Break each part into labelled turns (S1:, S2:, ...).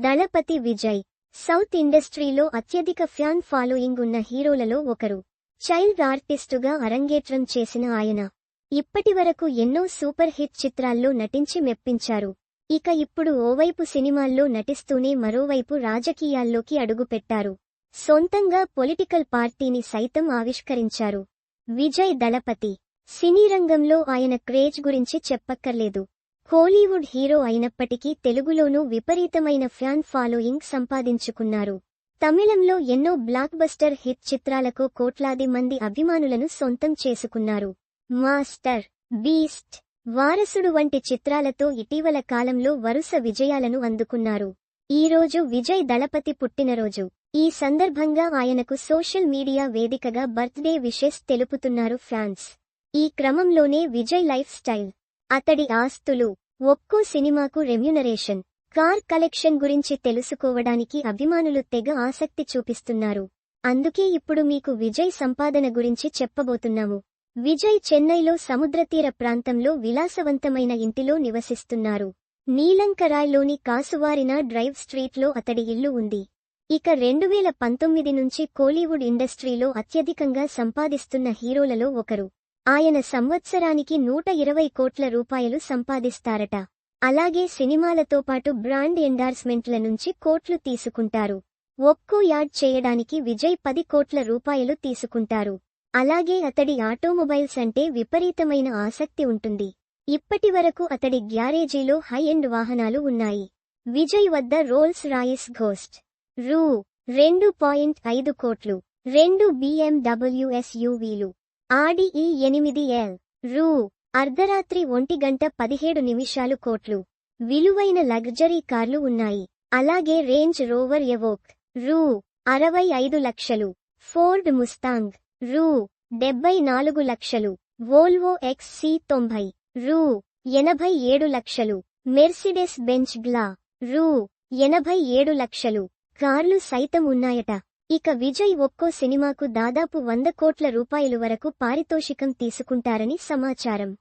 S1: దళపతి Vijay south ఇండస్ట్రీలో అత్యధిక fan following ఉన్న హీరోలలో ఒకరు. చైల్డ్ ఆర్టిస్టుగా అరంగేట్రం చేసిన ఆయన. ఇప్పటివరకు ఎన్నో సూపర్ హిట్ చిత్రాల్లో నటించి మెప్పించారు. ఇక ఇప్పుడు ఓవైపు సినిమాల్లో నటిస్తూనే మరోవైపు రాజకీయాల్లోకి అడుగుపెట్టారు. సొంతంగా పొలిటికల్ పార్టీని సైతం ఆవిష్కరించారు. విజయ్ దళపతి. సినీ రంగంలో ఆయన క్రేజ్ గురించి చెప్పక్కర్లేదు. కోలీవుడ్ హీరో అయినప్పటికీ తెలుగులోనూ విపరీతమైన ఫ్యాన్ ఫాలోయింగ్ సంపాదించుకున్నారు. తమిళంలో ఎన్నో బ్లాక్ బస్టర్ హిట్ చిత్రాలకు కోట్లాది మంది అభిమానులను సొంతం చేసుకున్నారు. మాస్టర్ బీస్ట్ వారసుడు వంటి చిత్రాలతో ఇటీవల కాలంలో వరుస విజయాలను అందుకున్నారు. ఈరోజు విజయ్ దళపతి పుట్టినరోజు. ఈ సందర్భంగా ఆయనకు సోషల్ మీడియా వేదికగా బర్త్డే విషెస్ తెలుపుతున్నారు ఫ్యాన్స్. ఈ క్రమంలోనే విజయ్ లైఫ్ స్టైల్ అతడి ఆస్తులు. ఒక్కో సినిమాకు రెమ్యునరేషన్. కార్ కలెక్షన్ గురించి తెలుసుకోవడానికి అభిమానులు తెగ ఆసక్తి చూపిస్తున్నారు. అందుకే ఇప్పుడు మీకు విజయ్ సంపాదన గురించి చెప్పబోతున్నాము. విజయ్ చెన్నైలో సముద్రతీర ప్రాంతంలో విలాసవంతమైన ఇంటిలో నివసిస్తున్నారు. నీలంకరాయ్లోని కాసువారిన డ్రైవ్ స్ట్రీట్లో అతడి ఇల్లు ఉంది. ఇక రెండువేల పంతొమ్మిది నుంచి కోలీవుడ్ ఇండస్ట్రీలో అత్యధికంగా సంపాదిస్తున్న హీరోలలో ఒకరు. ఆయన సంవత్సరానికి నూట ఇరవై కోట్ల రూపాయలు సంపాదిస్తారట. అలాగే సినిమాలతో పాటు బ్రాండ్ ఎండార్స్మెంట్ల నుంచి కోట్లు తీసుకుంటారు. ఒక్కో యాడ్ చేయడానికి విజయ్ పది కోట్ల రూపాయలు తీసుకుంటారు. అలాగే అతడి ఆటోమొబైల్స్ అంటే విపరీతమైన ఆసక్తి ఉంటుంది. ఇప్పటివరకు అతడి గ్యారేజీలో హై ఎండ్ వాహనాలు ఉన్నాయి. విజయ్ వద్ద రోల్స్ రాయిస్ ఘోస్ట్. రూ. రెండు పాయింట్ ఐదు కోట్లు. రెండు బీఎండబ్ల్యూఎస్యూవీలు ఆడి ఈ ఎనిమిది ఎల్. రూ. అర్ధరాత్రి ఒంటి గంట పదిహేడు నిమిషాలు కోట్లు. విలువైన లగ్జరీ కార్లు ఉన్నాయి. అలాగే రేంజ్ రోవర్ ఎవోక్. రూ. అరవై ఐదు లక్షలు. Ford Mustang. రూ. డెబ్బై నాలుగు లక్షలు. వోల్వో ఎక్స్ సి తొంభై. రూ. ఎనభై ఏడు లక్షలు. Mercedes Benz GLA. రూ. ఎనభై ఏడు లక్షలు. కార్లు సైతం ఉన్నాయట. ఇక విజయ్ ఒక్కో సినిమాకు దాదాపు వంద కోట్ల రూపాయలు వరకు పారితోషికం తీసుకుంటారని సమాచారం.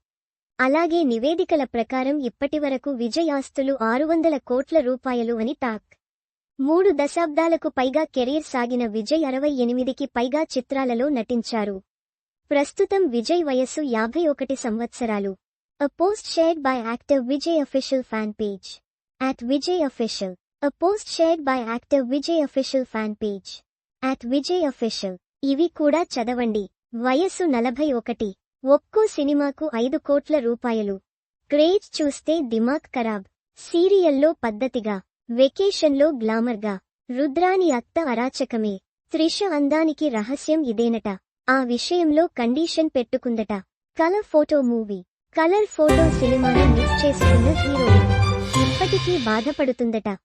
S1: అలాగే నివేదికల ప్రకారం ఇప్పటివరకు విజయ్ ఆస్తులు ఆరు వందల కోట్ల రూపాయలు అని టాక్. మూడు దశాబ్దాలకు పైగా కెరీర్ సాగిన విజయ్ అరవై ఎనిమిదికి పైగా చిత్రాలలో నటించారు. ప్రస్తుతం విజయ్ వయస్సు యాభై ఒకటి సంవత్సరాలు. A post shared by actor Vijay official fan page at Vijay official a post shared by actor Vijay official fan page at Vijay official ఇవి కూడా చదవండి. వయస్సు నలభై ఒకటి. ఒక్కో సినిమాకు ఐదు కోట్ల రూపాయలు. క్రేజ్ చూస్తే దిమాగ్ ఖరాబ్. సీరియల్లో పద్ధతిగా. వెకేషన్లో గ్లామర్గా. రుద్రాని అత్త అరాచకమే. త్రిష అందానికి రహస్యం ఇదేనట. ఆ విషయంలో condition పెట్టుకుందట. Colour photo movie. Colour photo సినిమాను మిస్ చేసుకున్న హీరోయిన్. ఇప్పటికీ బాధపడుతుందట.